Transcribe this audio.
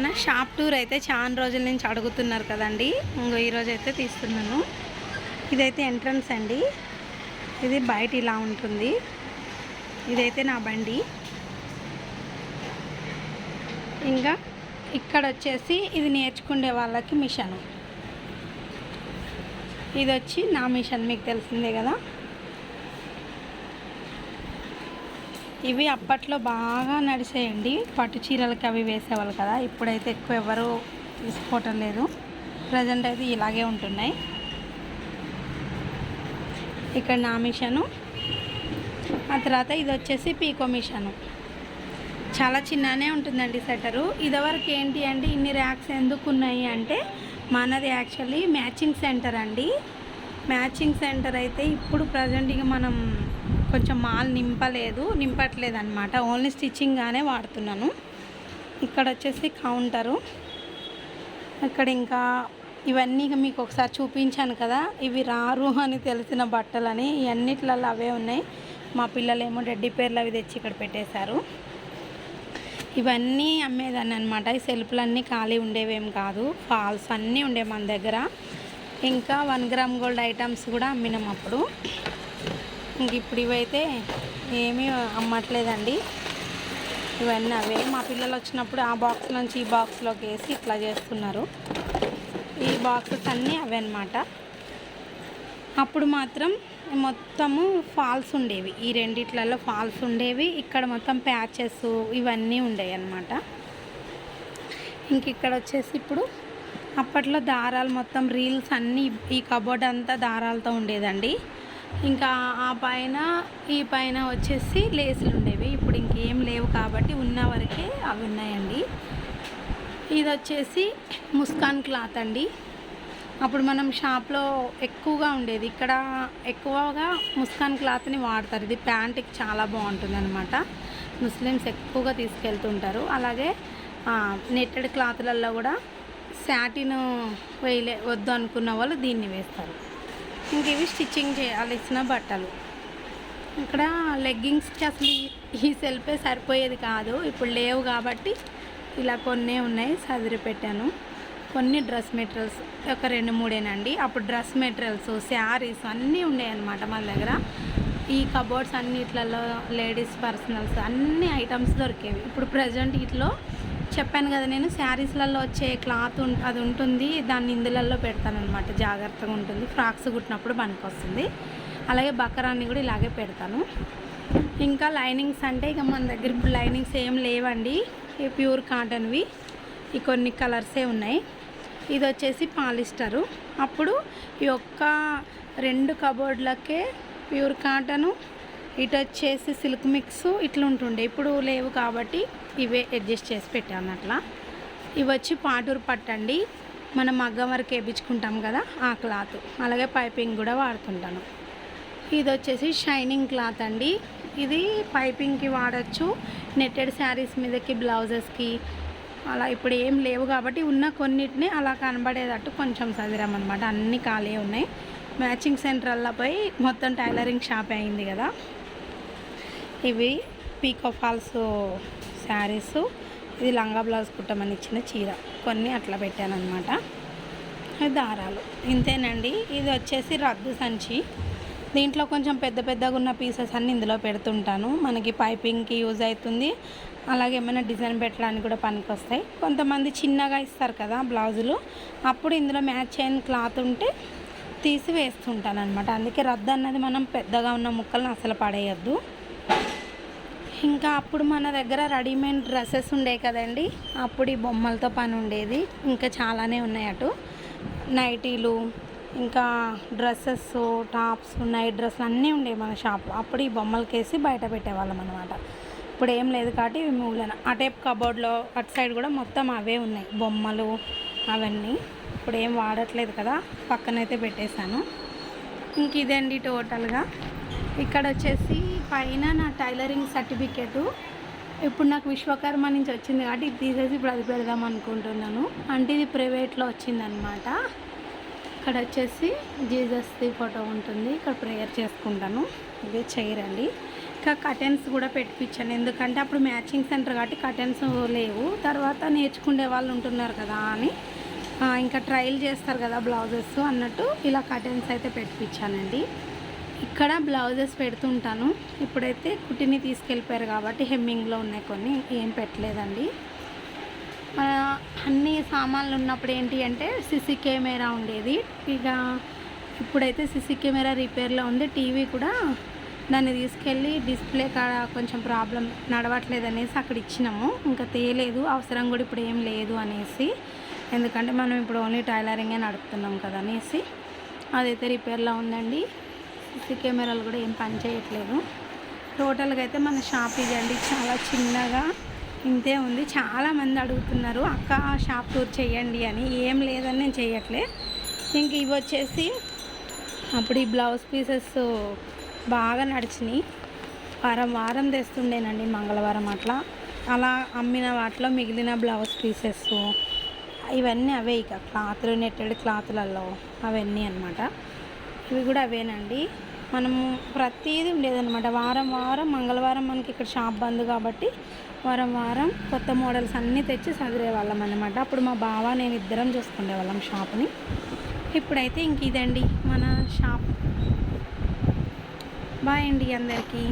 మన shop tour అయితే చాలా రోజుల నుంచి అడుగుతున్నారు కదండి. ఇంకో ఈరోజు అయితే తీస్తున్నాను. ఇదైతే ఎంట్రన్స్ అండి. ఇది బయట ఇలా ఉంటుంది. ఇదైతే నా బండి. ఇంకా ఇక్కడ వచ్చేసి ఇది నేర్చుకునే వాళ్ళకి మిషన్. ఇది వచ్చి నా మిషన్ మీకు తెలిసిందే కదా. ఇవి అప్పట్లో బాగా నడిచేయండి. పట్టు చీరలకి అవి వేసేవాళ్ళు కదా. ఇప్పుడైతే ఎక్కువ ఎవరు తీసుకోవటం లేదు. ప్రజెంట్ అయితే ఇలాగే ఉంటున్నాయి. ఇక్కడ నా మిషను. ఆ తర్వాత ఇది వచ్చేసి పీకో మిషను. చాలా చిన్ననే ఉంటుందండి సెటరు. ఇదివరకు ఏంటి అంటే ఇన్ని ర్యాక్స్ ఎందుకు ఉన్నాయి అంటే మనది యాక్చువల్లీ మ్యాచింగ్ సెంటర్ అండి. మ్యాచింగ్ సెంటర్ అయితే ఇప్పుడు ప్రజెంట్ ఇక మనం కొంచెం మాల్ నింపలేదు నింపట్లేదు అనమాట ఓన్లీ స్టిచ్చింగ్గానే వాడుతున్నాను. ఇక్కడ వచ్చేసి కౌంటరు. ఇక్కడ ఇంకా ఇవన్నీ మీకు ఒకసారి చూపించాను కదా. ఇవి రారు అని తెలిసిన బట్టలని ఇవన్నిట్లలో అవే ఉన్నాయి. మా పిల్లలేమో రెడ్డి పేర్లు అవి తెచ్చి ఇక్కడ పెట్టేశారు. ఇవన్నీ అమ్మేదాన్ని అనమాట ఈ సెల్ఫ్లన్నీ ఖాళీ ఉండేవేం కాదు. ఫాల్స్ అన్నీ ఉండే మన దగ్గర. ఇంకా వన్ గ్రామ్ గోల్డ్ ఐటమ్స్ కూడా అమ్మినాం అప్పుడు. ఇంక ఇప్పుడు ఇవైతే ఏమీ అమ్మట్లేదండి. ఇవన్నీ అవే. మా పిల్లలు వచ్చినప్పుడు ఆ బాక్స్ నుంచి ఈ బాక్స్లోకి వేసి ఇట్లా చేస్తున్నారు. ఈ బాక్సెస్ అన్నీ అవే అనమాట అప్పుడు మాత్రం మొత్తము ఫాల్స్ ఉండేవి. ఈ రెండిట్లలో ఫాల్స్ ఉండేవి. ఇక్కడ మొత్తం ప్యాచెస్ ఇవన్నీ ఉండేవి అన్నమాట. ఇంక ఇక్కడ వచ్చేసి ఇప్పుడు అప్పట్లో దారాలు మొత్తం రీల్స్ అన్నీ ఈ కబోర్డ్ అంతా దారాలతో ఉండేదండి. ఇంకా ఆ పైన ఈ పైన వచ్చేసి లేసులు ఉండేవి. ఇప్పుడు ఇంకేం లేవు కాబట్టి ఉన్న వరకే అవి ఉన్నాయండి. ఇది వచ్చేసి ముస్కాన్ క్లాత్ అండి. అప్పుడు మనం షాప్లో ఎక్కువగా ఉండేది. ఇక్కడ ఎక్కువగా ముస్కాన్ క్లాత్ని వాడతారు. ఇది ప్యాంట్కి చాలా బాగుంటుంది అనమాట ముస్లిమ్స్ ఎక్కువగా తీసుకెళ్తుంటారు. అలాగే నెట్టెడ్ క్లాత్లలో కూడా శాటిన్ వేయలే వద్దు అనుకున్న వాళ్ళు దీన్ని వేస్తారు. ఇంక ఇవి స్టిచ్చింగ్ చేయాల్సిన బట్టలు. ఇక్కడ లెగ్గింగ్స్కి అసలు ఈ- సెల్ఫే సరిపోయేది కాదు. ఇప్పుడు లేవు కాబట్టి ఇలా కొన్ని ఉన్నాయి సదిరి పెట్టాను కొన్ని డ్రెస్ మెటీరియల్స్ ఒక రెండు మూడేనండి. అప్పుడు డ్రెస్ మెటీరియల్స్ శారీస్ అన్నీ ఉన్నాయి అన్నమాట మన దగ్గర. ఈ కబోర్డ్స్ అన్నిట్లలో లేడీస్ పర్సనల్స్ అన్ని ఐటమ్స్ దొరికేవి. ఇప్పుడు ప్రజెంట్ ఇట్లో చెప్పాను కదా నేను శారీస్లలో వచ్చే క్లాత్ అది ఉంటుంది దాన్ని ఇందులలో పెడతానమాట జాగ్రత్తగా ఉంటుంది ఫ్రాక్స్ కుట్టినప్పుడు పనికి వస్తుంది అలాగే బకరాన్ని కూడా ఇలాగే పెడతాను. ఇంకా లైనింగ్స్ అంటే ఇక మన దగ్గర ఇప్పుడు లైనింగ్స్ ఏం లేవండి ఈ ప్యూర్ కాటన్వి ఈ కొన్ని కలర్సే ఉన్నాయి. ఇది వచ్చేసి పాలిస్టరు. అప్పుడు ఈ ఒక్క రెండు కబోర్డ్లకే ప్యూర్ కాటను ఇటు వచ్చేసి సిల్క్ మిక్స్ ఇట్లా ఉంటుండే. ఇప్పుడు లేవు కాబట్టి ఇవే అడ్జస్ట్ చేసి పెట్టాను అట్లా. ఇవి వచ్చి పాటూరు పట్టండి. మనం మగ్గం వరకు వేయించుకుంటాం కదా ఆ క్లాత్. అలాగే పైపింగ్ కూడా వాడుతుంటాను. ఇది వచ్చేసి షైనింగ్ క్లాత్ అండి. ఇది పైపింగ్కి వాడచ్చు. నెట్టెడ్ శారీస్ మీదకి బ్లౌజెస్కి అలా ఇప్పుడు ఏం లేవు కాబట్టి ఉన్న కొన్నిటిని అలా కనబడేటట్టు కొంచెం చదిరామన్నమాట అన్నీ ఖాళీ ఉన్నాయి. మ్యాచింగ్ సెంటర్లో పోయి మొత్తం టైలరింగ్ షాప్ అయింది కదా. ఇవి పీకో ఫాల్స్ శారీస్. ఇది లంగా బ్లౌజ్ కుట్టమని ఇచ్చిన చీర. కొన్ని అట్లా పెట్టాను అనమాట దారాలు. ఇంతేనండి. ఇది వచ్చేసి రద్దు సంచి. దీంట్లో కొంచెం పెద్ద పెద్దగా ఉన్న పీసెస్ అన్నీ ఇందులో పెడుతుంటాను. మనకి పైపింగ్కి యూజ్ అవుతుంది. అలాగే ఏమైనా డిజైన్ పెట్టడానికి కూడా పనికి వస్తాయి కొంతమంది చిన్నగా ఇస్తారు కదా బ్లౌజులు. అప్పుడు ఇందులో మ్యాచ్ అయిన క్లాత్ ఉంటే తీసి వేస్తుంటాను అనమాట అందుకే రద్దు అన్నది మనం పెద్దగా ఉన్న ముక్కలను అసలు పడేయద్దు. ఇంకా అప్పుడు మన దగ్గర రెడీమేడ్ డ్రెస్సెస్ ఉండే కదండి. అప్పుడు ఈ బొమ్మలతో పని ఉండేది. ఇంకా చాలానే ఉన్నాయి అటు. నైటీలు ఇంకా డ్రెస్సెస్ టాప్స్ నైట్ డ్రెస్సులు అన్నీ ఉండేవి మన షాప్లో. అప్పుడు ఈ బొమ్మలకేసి బయట పెట్టేవాళ్ళం అనమాట ఇప్పుడు ఏం లేదు కాబట్టి ఇవి మూలన. ఆ టైప్ కబోర్డ్లో అటు సైడ్ కూడా మొత్తం అవే ఉన్నాయి. బొమ్మలు అవన్నీ. ఇప్పుడు ఏం వాడట్లేదు కదా. పక్కనైతే పెట్టేశాను. ఇంక ఇదండి టోటల్గా. ఇక్కడ వచ్చేసి పైన నా టైలరింగ్ సర్టిఫికేటు. ఇప్పుడు నాకు విశ్వకర్మ నుంచి వచ్చింది కాబట్టి ఇది తీసేసి ఇప్పుడు అది పెడదాం అనుకుంటున్నాను. అంటే ఇది ప్రైవేట్లో వచ్చిందనమాట. ఇక్కడ వచ్చేసి జీజస్ది ఫోటో ఉంటుంది. ఇక్కడ ప్రేయర్ చేసుకుంటాను. ఇదే చేయరండి. ఇంకా కటెన్స్ కూడా పెట్టించాను ఎందుకంటే అప్పుడు మ్యాచింగ్ సెంటర్ కాబట్టి కటెన్స్ లేవు. తర్వాత నేర్చుకునే వాళ్ళు ఉంటున్నారు కదా అని ఇంకా ట్రయల్ చేస్తారు కదా బ్లౌజెస్ అన్నట్టు ఇలా కటెన్స్ అయితే పెట్టించానండి ఇక్కడ బ్లౌజెస్ పెడుతుంటాను. ఇప్పుడైతే కుట్టిని తీసుకెళ్ళిపోయారు కాబట్టి హెమ్మింగ్లో ఉన్నాయి కొన్ని. ఏం పెట్టలేదండి. మన అన్ని సామాన్లు ఉన్నప్పుడు ఏంటి అంటే సిసి కెమెరా ఉండేది. ఇక ఇప్పుడైతే సిసి కెమెరా రిపేర్లో ఉంది. టీవీ కూడా దాన్ని తీసుకెళ్ళి డిస్ప్లే కాడ కొంచెం ప్రాబ్లం నడవట్లేదు అనేసి అక్కడ ఇచ్చినాము. ఇంకా తేలేదు. అవసరం కూడా ఇప్పుడు ఏం లేదు అనేసి. ఎందుకంటే మనం ఇప్పుడు ఓన్లీ టైలరింగే నడుపుతున్నాం కదా అనేసి. అదైతే రిపేర్లో ఉందండి. సిసి కెమెరాలు కూడా ఏం పని చేయట్లేదు. టోటల్గా అయితే మన షాప్ ఇదండి చాలా చిన్నగా ఇంతే ఉంది. చాలా మంది అడుగుతున్నారు అక్క షాప్ టూర్ చేయండి అని. ఏం లేదని నేను చేయట్లే ఇంక ఇవి వచ్చేసి అప్పుడు ఈ బ్లౌజ్ పీసెస్ బాగా నడిచినాయి. వారం వారం తెస్తుండేనండి మంగళవారం అట్లా. అలా అమ్మిన వాటిలో మిగిలిన బ్లౌజ్ పీసెస్ ఇవన్నీ అవే ఇక. క్లాత్లు నెట్టెడ్ క్లాత్లలో అవన్నీ అన్నమాట. ఇవి కూడా అవేనండి. మనము ప్రతిదీ ఉండేదన్నమాట. వారం వారం మంగళవారం మనకి ఇక్కడ షాప్ బంద్ కాబట్టి వారం వారం కొత్త మోడల్స్ అన్నీ తెచ్చి చదివేవాళ్ళం అనమాట అప్పుడు మా బావ నేను ఇద్దరం చూసుకునే వాళ్ళం షాప్ని. ఇప్పుడైతే ఇంక ఇదండి మన షాప్. బాయ్ అండి అందరికీ.